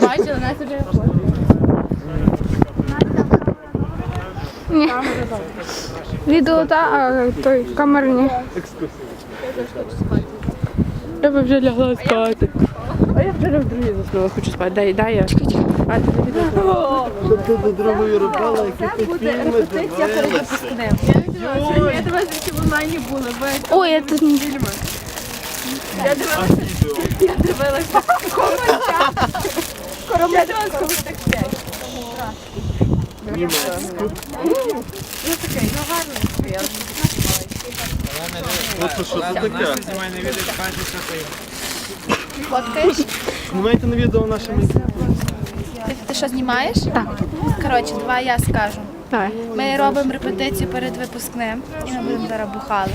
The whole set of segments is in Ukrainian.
Бачила, на собі Ні. Відео та, а той камер ні. Я би вже лягла спати. А я вже в другій заснула, хочу спати. Дай, дай я. А, ти не відео. Ти до другої робила, які ти фільми дивилася. Я дивилася, які в онлайні були. Ой, я тут не Я дивилася. Я дивилася. Я дивилася комусь так п'ять. Ну такий, гарний. Я Ну то що це таке? Фоткаєш? Знімайте на відео наше місце. Ти, ти що знімаєш? Так. Коротше, давай я скажу. Давай. Ми робимо репетицію перед випускним і ми будемо зараз бухали.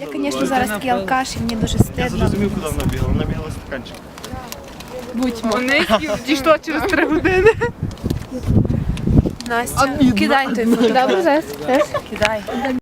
Я, звісно, зараз такий алкаш і мені дуже Я стидно. зрозумів, куди вона бігала. Вона бігала стаканчик. Вони дійшло через три години. Настя, кидай той фото. Добре, зараз. Кидай.